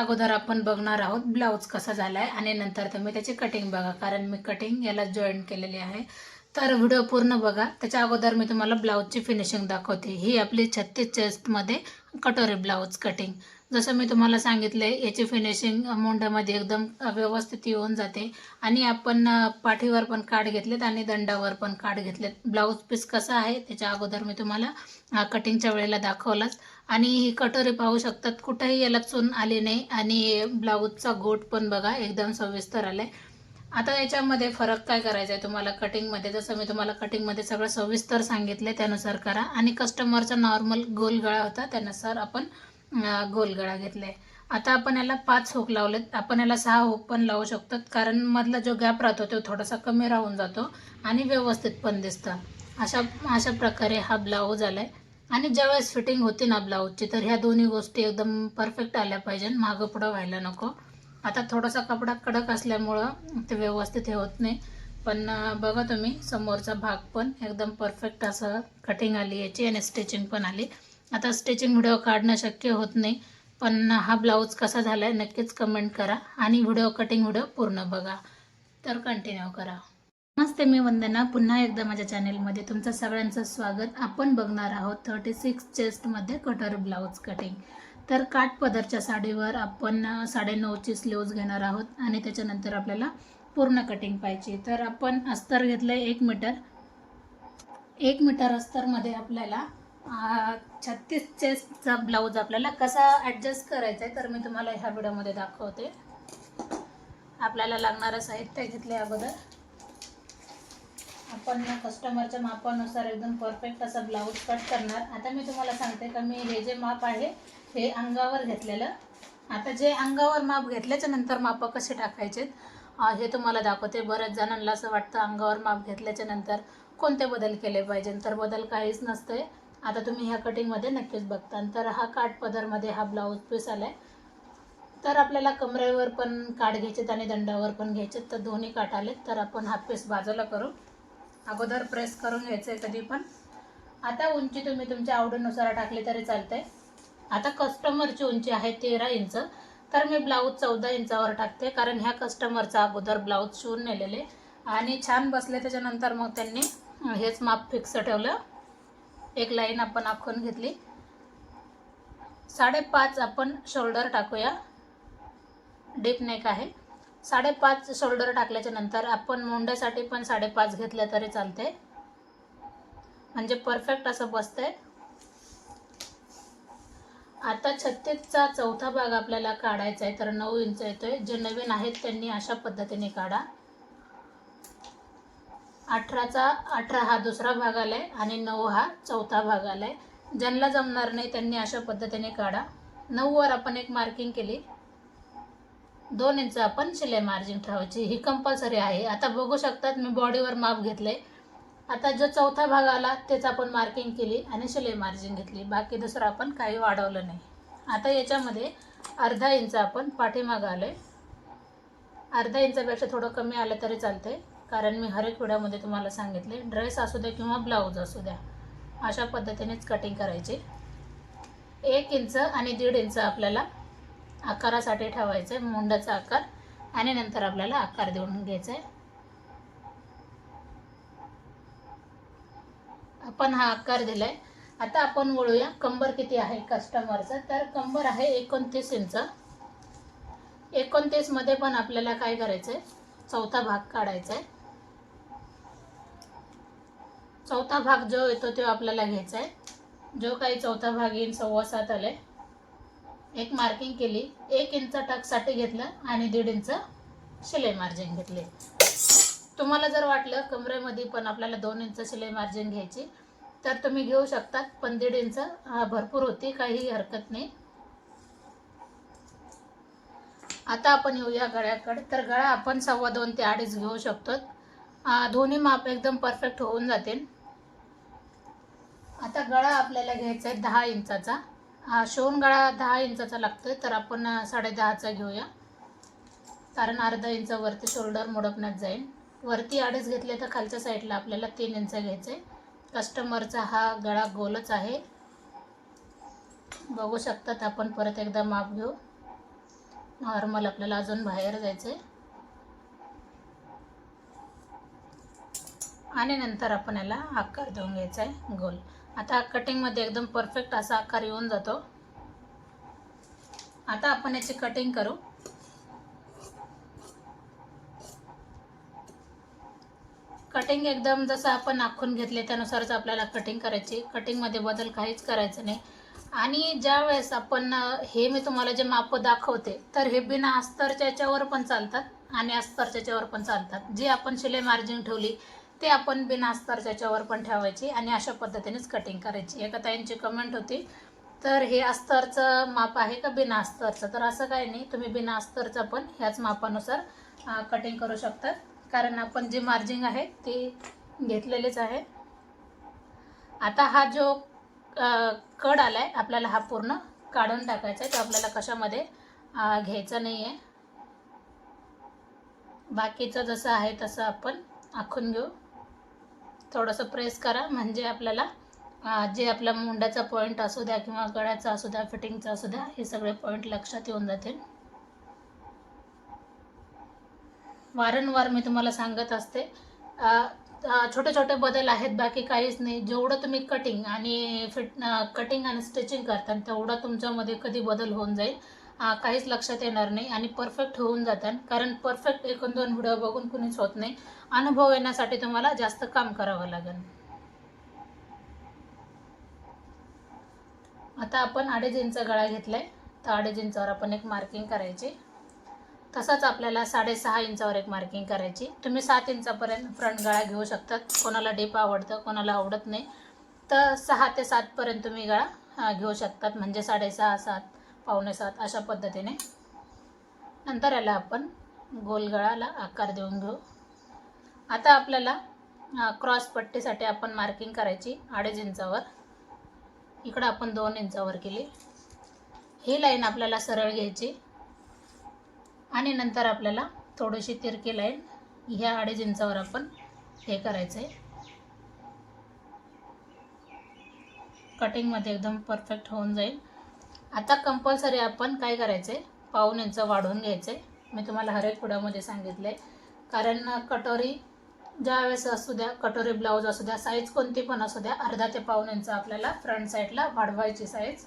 अगोदर आपण बघणार आहोत ब्लाऊज कसा झाला आहे आणि नंतर तुम्ही त्याची कटिंग बघा. कारण मी कटिंग याला जॉईन केलेली आहे. तर व्हिडिओ पूर्ण बघा. त्याच्या अगोदर मी तुम्हाला ब्लाऊजची फिनिशिंग दाखवते. ही आपली छत्तीस चेस्टमध्ये कटोरी ब्लाऊज कटिंग जसं मी तुम्हाला सांगितलं आहे याची फिनिशिंग मुंड्यामध्ये एकदम व्यवस्थित येऊन जाते. आणि आपण पाठीवर पण काठ घेतलेत आणि दंडावर पण काठ घेतलेत. ब्लाऊज पीस कसा आहे त्याच्या अगोदर मी तुम्हाला कटिंगच्या वेळेला दाखवलाच. आणि ही कटोरी पाहू शकतात. कुठेही याला चून आली नाही आणि ब्लाऊजचा गोट पण बघा एकदम सविस्तर आलाय. आता याच्यामध्ये फरक काय करायचा आहे तुम्हाला कटिंगमध्ये जसं मी तुम्हाला कटिंगमध्ये सगळं सविस्तर सांगितले त्यानुसार करा. आणि कस्टमरचा नॉर्मल गोल गळा होता त्यानुसार आपण गोल गळा घेतलाय. आता आपण याला पाच हुक लावलेत. आपण याला सहा हुक पण लावू शकतो कारण मधला जो गॅप राहतो तो थोडासा कमी राहून जातो आणि व्यवस्थित पण दिसतं. अशा अशा प्रकारे हा ब्लाऊज आला आहे आणि ज्यावेळेस फिटिंग होते ना ब्लाऊजची तर ह्या दोन्ही गोष्टी एकदम परफेक्ट आल्या पाहिजे मागं पुढं व्हायला नको. आता थोडासा कपडा कडक असल्यामुळं ते व्यवस्थित हे होत नाही. पण बघा तुम्ही समोरचा भाग पण एकदम परफेक्ट असं कटिंग आली याची आणि स्टिचिंग पण आली. आता स्टिचिंग व्हिडिओ काढणं शक्य होत नाही पण हा ब्लाऊज कसा झाला आहे नक्कीच कमेंट करा आणि व्हिडिओ कटिंग व्हिडिओ पूर्ण बघा. तर कंटिन्यू करा. नमस्ते मी वंदना. पुन्हा एकदा माझ्या चॅनेलमध्ये तुमचं सगळ्यांचं स्वागत. आपण बघणार आहोत थर्टी सिक्स चेस्टमध्ये कटर ब्लाऊज कटिंग तर काठ पदरच्या साडीवर आपण अ, साडेनऊची स्लीव्ज घेणार आहोत आणि त्याच्यानंतर आपल्याला पूर्ण कटिंग पाहिजे तर आपण अस्तर घेतलं आहे एक मीटर. एक मीटर अस्तरमध्ये आपल्याला छत्तीस चेस्टचा ब्लाऊज आपल्याला कसा ॲडजस्ट करायचा आहे तर मी तुम्हाला ह्या व्हिडिओमध्ये दाखवते. आपल्याला लागणारं साहित्य घेतले अगोदर. आपण कस्टमरच्या मापानुसार एकदम परफेक्ट असा ब्लाऊज कट करणार. आता मी तुम्हाला सांगते का मी हे जे माप आहे हे अंगावर घेतलेलं. आता जे अंगावर माप घेतल्याच्या नंतर माप कसे टाकायचे हे तुम्हाला दाखवते. बऱ्याच जणांना असं वाटतं अंगावर माप घेतल्याच्या नंतर कोणते बदल केले पाहिजे. तर बदल काहीच नसते. आता तुम्ही ह्या कटिंगमध्ये नक्कीच बघता. तर हा काठ पदरमध्ये हा ब्लाऊज पीस आलाय. तर आपल्याला कमरेवर पण काठ घ्यायचेत आणि दंडावर पण घ्यायचेत. तर दोन्ही काठ आलेत. तर आपण हा पीस बाजूला करू. अगोदर प्रेस करून घ्यायचं आहे कधी पण. आता उंची तुम्ही तुमच्या आवडीनुसार टाकली तरी चालते आता कस्टमरची उंची आहे तेरा इंच. तर मी ब्लाऊज चौदा इंचावर टाकते. कारण ह्या कस्टमरचा अगोदर ब्लाऊज शिवून नेलेले. आणि छान बसले त्याच्यानंतर मग त्यांनी हेच माप फिक्स ठेवलं. एक लाईन आपण आखून घेतली. साडेपाच आपण शोल्डर टाकूया. डीप नेक आहे. साडेपाच शोल्डर टाकल्याच्या नंतर आपण मोंड्यासाठी पण साडेपाच घेतलं तरी चालते. म्हणजे परफेक्ट असं बसतंय. आता छत्तीसचा चौथा भाग आपल्याला काढायचा आहे तर नऊ इंच येतोय. जे नवीन आहेत त्यांनी अशा पद्धतीने काढा. अठराचा अठरा हा दुसरा भाग आलाय आणि नऊ हा चौथा भाग आलाय. ज्यांना जमणार नाही त्यांनी अशा पद्धतीने काढा. नऊवर आपण एक मार्किंग केली. दोन इंच आपण शिलाई मार्जिन ठेवायची. ही कंपल्सरी आहे. आता बघू शकतात मी बॉडीवर माप घेतले आता जो चौथा भाग आला तेच आपण मार्किंग केली आणि शिलाई मार्जिन घेतली. बाकी दुसरं आपण काही वाढवलं नाही. आता याच्यामध्ये अर्धा इंच आपण पाठीमाग आलो आहे अर्धा इंचापेक्षा थोडं कमी आलं तरी चालते कारण मी हर एक व्हिडिओमध्ये तुम्हाला सांगितले ड्रेस असू द्या किंवा ब्लाऊज असू द्या अशा पद्धतीनेच कटिंग करायची. एक इंच आणि दीड इंच आपल्याला आकारासाठी ठेवायचं आहे मुंडाचा आकार आणि नंतर आपल्याला आकार देऊन घ्यायचा आहे आपण हा आकार दिलाय. आता आपण वळूया कंबर किती आहे कस्टमरचा. तर कंबर आहे एकोणतीस इंच. एकोणतीसमध्ये पण आपल्याला काय करायचं आहे चौथा भाग काढायचा आहे चौथा भाग जो येतो तो आपल्याला घ्यायचा आहे जो काही चौथा भाग येईल सव्वा सात आलाय. एक मार्किंग केली एक इंच टकसाठी घेतलं आणि दीड इंच शिलाई मार्जिन घेतले. तुम्हाला जर वाटलं कमरेमध्ये पण आपल्याला दोन इंच शिलाई मार्जिन घ्यायची तर तुम्ही घेऊ शकतात पण दीड इंच भरपूर होती काही हरकत नाही. आता आपण येऊया गळ्याकडे. तर गळा आपण सव्वा दोन ते अडीच घेऊ शकतो. दोन्ही माप एकदम परफेक्ट होऊन जातील. आता गळा आपल्याला घ्यायचा आहे दहा इंचाचा हा शिवून गळा दहा इंचाचा लागतोय तर आपण साडे साडेदहाचा घेऊया. कारण अर्धा इंच वरती शोल्डर मोडपण्यात जाईल. वरती अडीच घेतले तर खालच्या साईडला आपल्याला तीन इंच घ्यायचे कस्टमरचा हा गळा गोलच आहे. बघू शकतात आपण परत एकदा माप घेऊ. नॉर्मल आपल्याला अजून बाहेर जायचं आहे आणि नंतर आपण याला आकार देऊन घ्यायचा आहे गोल. आता कटिंगमध्ये एकदम परफेक्ट असा आकार येऊन जातो. आता आपण याची कटिंग करू. कटिंग एकदम जसं आपण आखून घेतले त्यानुसारच आपल्याला कटिंग करायची. कटिंगमध्ये बदल काहीच करायचं नाही. आणि ज्या वेळेस आपण हे मी तुम्हाला जे माप दाखवते तर हे बिना अस्तरच्या याच्यावर पण चालतात आणि अस्तरच्या याच्यावर पण चालतात. जी आपण शिलाई मार्जिन ठेवली ते आपण बिना अस्तरच्या याच्यावर पण ठेवायची आणि अशा पद्धतीनेच कटिंग करायची. एका ताईंची कमेंट होती. तर हे अस्तरचं माप आहे का बिना अस्तरचं तर असं काही नाही. तुम्ही बिना अस्तरचं पण ह्याच मापानुसार कटिंग करू शकतात कारण आपण जे मार्जिंग आहे ते घेतलेलेच आहे. आता हा जो कड आला आहे आपल्याला हा पूर्ण काढून टाकायचा आहे. तो आपल्याला कशामध्ये घ्यायचा नाही आहे बाकीचं जसं आहे तसं आपण आखून घेऊ. थोडंसं प्रेस करा. म्हणजे आपल्याला जे आपला मुंड्याचा पॉईंट असू द्या किंवा गळ्याचा असू द्या फिटिंगचा असू द्या हे सगळे पॉईंट लक्षात येऊन जातील. वारंवार मी तुम्हाला सांगत असते. छोटे छोटे बदल आहेत बाकी काहीच नाही. जेवढं तुम्ही कटिंग आणि फिट कटिंग आणि स्टिचिंग करता तेवढं तुमच्यामध्ये कधी बदल होऊन जाईल. काहीच लक्षात येणार नाही आणि परफेक्ट होऊन जातात. कारण परफेक्ट एकूण दोन व्हिडिओ बघून कुणीच होत नाही. अनुभव येण्यासाठी तुम्हाला जास्त काम करावं लागेल. आता आपण अडीच इंच गळा घेतलाय. तर अडीच इंचावर आपण एक मार्किंग करायची. तसंच आपल्याला साडेसहा इंचावर एक मार्किंग करायची. तुम्ही सात इंचापर्यंत फ्रंट गळा घेऊ शकतात. कोणाला डीप आवडतं कोणाला आवडत नाही. तर सहा ते सातपर्यंत तुम्ही गळा घेऊ शकतात. म्हणजे साडेसहा सात. पावणे सात अशा पद्धतीने नंतर याला आपण गोलगळाला आकार देऊन घेऊ. आता आपल्याला क्रॉस पट्टीसाठी आपण मार्किंग करायची अडीच इंचावर. इकडं आपण दोन इंचावर केली. ही लाईन आपल्याला सरळ घ्यायची. आणि नंतर आपल्याला थोडीशी तिरकी लाईन ह्या अडीच इंचावर आपण हे करायचं आहे कटिंगमध्ये एकदम परफेक्ट होऊन जाईल. आता कंपल्सरी आपण काय करायचं आहे पाऊन इंच वाढवून घ्यायचं आहे मी तुम्हाला हर एक पुढ्यामध्ये सांगितलं आहे कारण कटोरी ज्या वेळेस असू द्या कटोरी ब्लाऊज असू द्या साईज कोणती पण असू द्या अर्धा ते पाऊन इंच आपल्याला फ्रंट साईडला वाढवायची साईज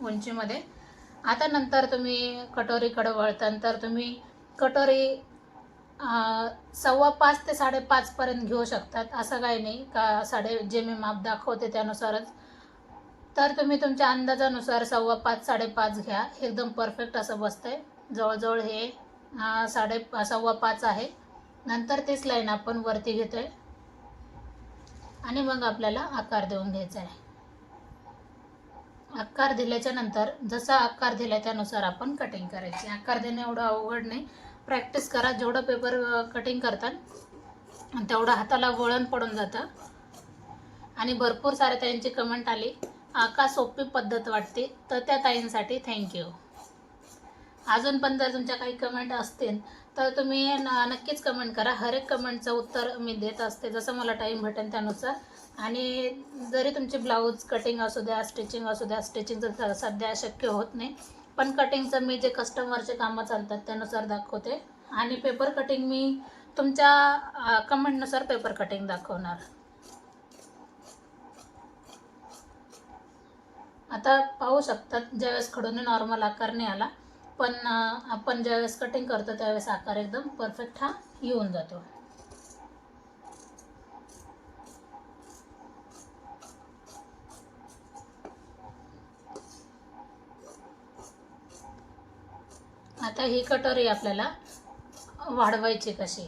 उंचीमध्ये. आता नंतर तुम्ही कटोरीकडं वळतानंतर तुम्ही कटोरी सव्वा पाच ते साडेपाचपर्यंत घेऊ शकतात. असं काही नाही. का साडे जे मी माप दाखवते त्यानुसारच तर तुम्ही तुमच्या अंदाजानुसार सव्वा पाच साडेपाच घ्या. एकदम परफेक्ट असं बसतंय. जवळजवळ हे साडे सव्वा पाच आहे. नंतर तीच लाईन आपण वरती घेतोय. आणि मग आपल्याला आकार देऊन घ्यायचा आहे. आकार दिल्याच्या नंतर जसा आकार दिला त्यानुसार आपण कटिंग करायची. आकार देणे एवढं अवघड नाही. प्रॅक्टिस करा. जेवढं पेपर कटिंग करतात तेवढं हाताला वळण पडून जातं. आणि भरपूर सारे त्यांची कमेंट आली. आका का सोपी पद्धत वाटते तर त्या ताईंसाठी थँक्यू अजून पण जर तुमच्या काही कमेंट असतील तर तुम्ही नक्कीच कमेंट करा. हर एक कमेंटचं उत्तर मी देत असते जसं मला टाईम भेटेल त्यानुसार. आणि जरी तुमचे ब्लाऊज कटिंग असू द्या स्टिचिंग असू द्या स्टिचिंगचं सध्या शक्य होत नाही. पण कटिंगचं मी जे कस्टमरचे कामं चालतात त्यानुसार दाखवते. आणि पेपर कटिंग मी तुमच्या कमेंटनुसार पेपर कटिंग दाखवणार. आता पाहू शकतात ज्यावेळेस खडून नॉर्मल आकार नाही आला पण आपण ज्यावेळेस कटिंग करतो त्यावेळेस आकार एकदम परफेक्ट हा येऊन जातो. आता ही कटोरी आपल्याला वाढवायची कशी?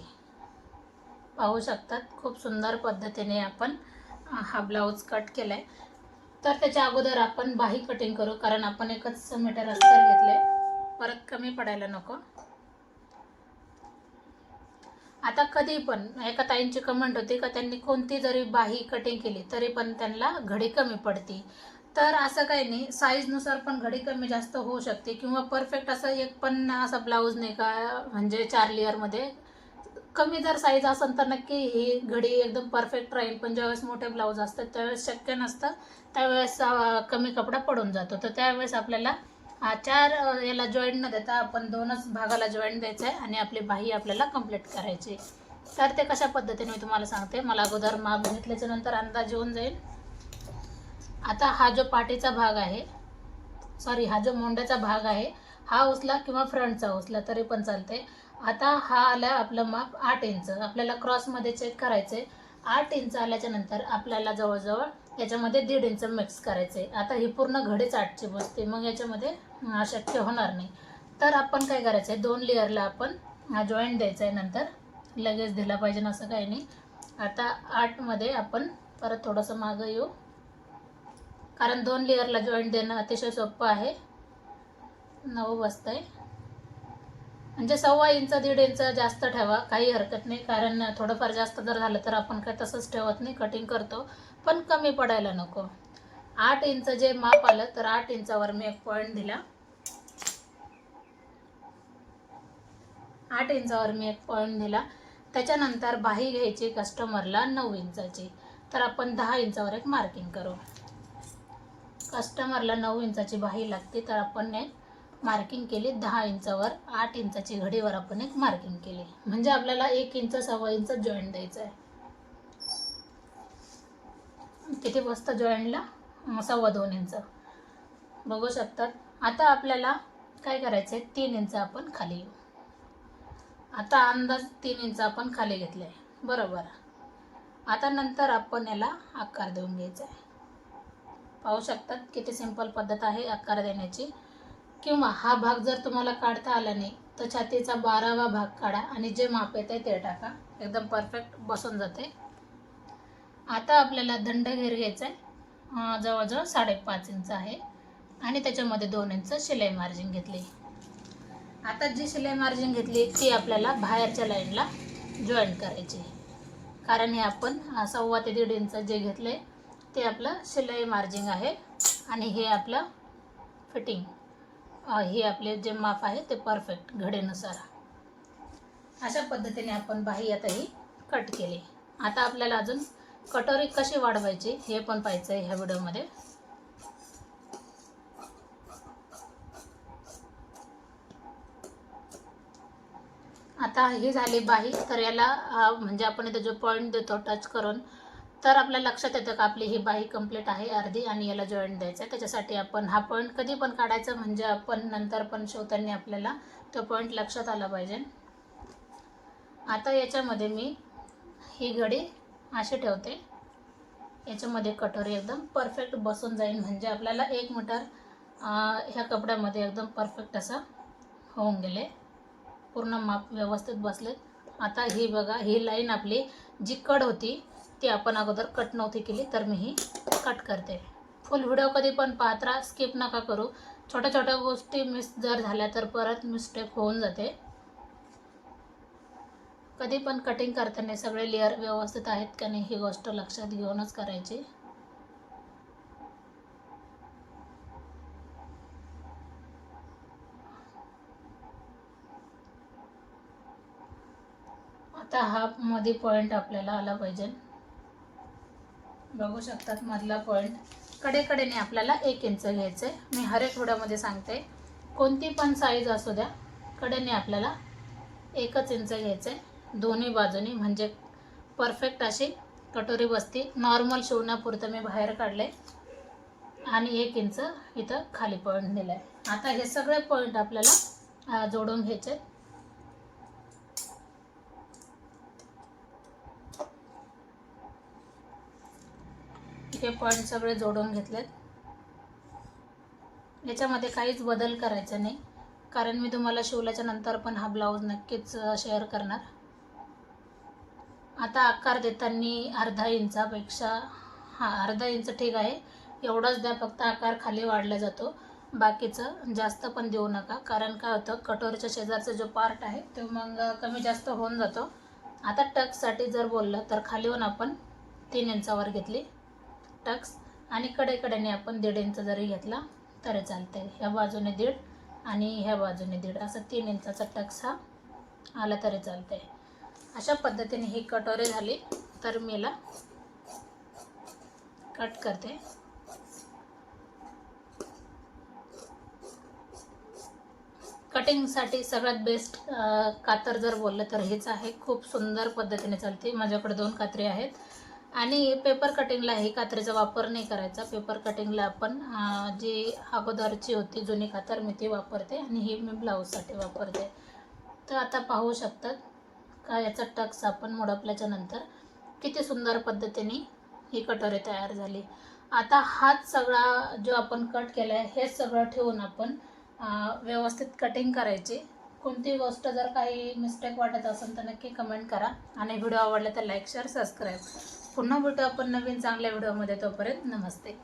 पाहू शकतात खूप सुंदर पद्धतीने आपण हा ब्लाऊज कट केला आहे तर त्याच्या अगोदर आपण बाही कटिंग करू कारण आपण एकच मीटर अस्तर घेतलं आहे परत कमी पडायला नको. आता कधी पण एका ताईंची कमेंट होती का त्यांनी कोणती जरी बाही कटिंग केली तरी पण त्यांना घडी कमी पडते. तर असं काही नाही साईजनुसार पण घडी कमी जास्त होऊ शकते किंवा परफेक्ट असं एक पण असा ब्लाऊज नाही का म्हणजे चार लेअरमध्ये कमी जर साईज असेल तर नक्की ही घडी एकदम परफेक्ट राहील. पण ज्यावेळेस मोठे ब्लाऊज असतात त्यावेळेस शक्य नसतं. त्यावेळेस कमी कपडा पडून जातो. तर त्यावेळेस आपल्याला चार याला जॉईंट न देता आपण दोनच भागाला जॉईंट द्यायचं आहे आणि आपली बाही आपल्याला कंप्लीट करायची तर ते कशा पद्धतीने मी तुम्हाला सांगते. मला अगोदर माप घेतल्याच्या नंतर अंदाज येऊन जाईल. आता हा जो पाठीचा भाग आहे सॉरी हा जो मोंड्याचा भाग आहे हा उचला किंवा फ्रंटचा उचला तरी पण चालते आता हा आला आपलं माप आठ इंच आपल्याला क्रॉसमध्ये चेक करायचं आहे आठ इंच आल्याच्यानंतर आपल्याला जवळजवळ याच्यामध्ये दीड इंच मिक्स करायचं आहे आता ही पूर्ण घडीच आठची बसते. मग याच्यामध्ये शक्य होणार नाही. तर आपण काय करायचं आहे दोन लेअरला आपण जॉईंट द्यायचं आहे नंतर. लगेच दिला पाहिजे असं काही नाही. आता आठमध्ये आपण परत थोडंसं मागं येऊ. कारण दोन लेअरला जॉईंट देणं अतिशय सोपं आहे. नऊ बसतं आहे म्हणजे सव्वा इंच दीड इंच जास्त ठेवा काही हरकत नाही. कारण थोडंफार जास्त जर झालं तर आपण काय तसंच ठेवत नाही कटिंग करतो. पण कमी पडायला नको. आठ इंच जे माप आलं तर आठ इंचावर मी एक पॉईंट दिला. आठ इंचावर मी एक पॉईंट दिला. त्याच्यानंतर बाही घ्यायची कस्टमरला नऊ इंचाची. तर आपण दहा इंचावर एक मार्किंग करू. कस्टमरला नऊ इंचाची बाही लागते तर आपण एक मार्किंग केली दहा इंचावर आठ इंचाची घडीवर आपण एक मार्किंग केली. म्हणजे आपल्याला एक इंच सव्वा इंच जॉईंट द्यायचं आहे किती बसतं जॉईंटला सव्वा दोन इंच. बघू शकतात. आता आपल्याला काय करायचं आहे तीन इंच आपण खाली येऊ आता अंदाज तीन इंच आपण खाली घेतले आहे बरोबर. आता नंतर आपण याला आकार देऊन घ्यायचा आहे पाहू शकतात किती सिंपल पद्धत आहे आकार देण्याची. किंवा हा भाग जर तुम्हाला काढता आला नाही तर छातीचा बारावा भाग काढा आणि जे माप येत आहे ते टाका. एकदम परफेक्ट बसून जाते. आता आपल्याला दंड घेर घ्यायचा आहे जवळजवळ साडेपाच इंच आहे. आणि त्याच्यामध्ये दोन इंच शिलाई मार्जिन घेतली. आता जी शिलाई मार्जिन घेतली ती आपल्याला बाहेरच्या लाईनला जॉईन करायची कारण हे आपण सव्वा ते दीड इंच जे घेतले ते आपलं शिलाई मार्जिन आहे. आणि हे आपलं फिटिंग हे आपले जे माप आहे ते परफेक्ट घडेनुसार अशा पद्धतीने आपण बाही आता ही कट केली. आता आपल्याला अजून कटोरी कशी वाढवायची हे पण पाहायचं आहे ह्या व्हिडिओमध्ये. आता ही झाली बाही तर याला म्हणजे आपण इथे जो पॉईंट देतो टच करून तर आपल्या लक्षात येतं का आपली ही बाही कंप्लीट आहे अर्धी आणि याला जॉईंट द्यायचं. आहे त्याच्यासाठी आपण हा पॉईंट कधी पण काढायचा म्हणजे आपण नंतर पण शिवताना आपल्याला तो पॉईंट लक्षात आला पाहिजे. आता याच्यामध्ये मी ही घडी अशी ठेवते. याच्यामध्ये कटोरी एकदम परफेक्ट बसून जाईल म्हणजे आपल्याला एक मीटर ह्या कपड्यामध्ये एकदम परफेक्ट असं होऊन गेले. पूर्ण माप व्यवस्थित बसलेत आता ही बघा ही लाईन आपली जी कड होती ती आपण अगोदर कट नव्हती केली तर मी ही कट करते. फुल व्हिडिओ कधी पण पाहत राहा स्किप नका करू. छोट्या छोट्या गोष्टी मिस जर झाल्या तर परत मिस्टेक होऊन जाते. कधी पण कटिंग करताना सगळे लेअर व्यवस्थित आहेत का नाही ही गोष्ट लक्षात घेऊनच करायची. आता हा मध्ये पॉईंट आपल्याला आला पाहिजे. बघू शकतात मधला पॉईंट कडेकडेने आपल्याला एक इंच घ्यायचं आहे मी हर एक व्हिडिओमध्ये सांगते. कोणती पण साईज असू द्या कडेने आपल्याला एकच इंच घ्यायचं आहे दोन्ही बाजूनी म्हणजे परफेक्ट अशी कटोरी बसती. नॉर्मल शिवण्यापुरतं मी बाहेर काढले आणि एक इंच इथं खाली पॉईंट दिला आहे आता हे सगळे पॉईंट आपल्याला जोडून घ्यायचे आहेत. हे पॉईंट सगळे जोडून घेतलेत. याच्यामध्ये काहीच बदल करायचा नाही. कारण मी तुम्हाला शिवल्याच्या नंतर पण हा ब्लाऊज नक्कीच शेअर करणार. आता आकार देताना अर्धा इंचापेक्षा हा अर्धा इंच ठीक आहे. एवढाच द्या फक्त आकार खाली वाढला जातो. बाकीचं जास्त पण देऊ नका. कारण काय होतं कटोरीच्या शेजारचा जो पार्ट आहे तो मग कमी जास्त होऊन जातो. आता टकसाठी जर बोललं तर खालीहून आपण तीन इंचावर घेतली. टक्स आणि कडेकड्याने आपण दीड इंच जरी घेतला तरी चालते ह्या बाजूने दीड आणि ह्या बाजूने दीड. असं तीन इंचाचा टक्स हा आला तरी चालते अशा पद्धतीने ही कटोरी झाली तर मी याला कट करते. कटिंगसाठी सगळ्यात बेस्ट कातर जर बोललं तर हेच आहे. खूप सुंदर पद्धतीने चालते. माझ्याकडे दोन कात्री आहेत. आणि पेपर कटिंगला ही कात्रीचा वापर नाही करायचा. पेपर कटिंगला आपण जी अगोदरची होती जुनी कातर मी ती वापरते आणि ही मी ब्लाऊजसाठी वापरते. तर आता पाहू शकतात का याचा टक्स आपण मोडपल्याच्या नंतर किती सुंदर पद्धतीने ही कटोरी तयार झाली. आता हाच सगळा जो आपण कट केला आहे हेच सगळं ठेवून आपण व्यवस्थित कटिंग करायची. कोणती गोष्ट जर काही मिस्टेक वाटत असेल तर नक्की कमेंट करा. आणि व्हिडिओ आवडला तर लाईक शेअर सबस्क्राईब पुन्हा भेटू आपण नवीन चांगल्या व्हिडिओमध्ये तोपर्यंत नमस्ते.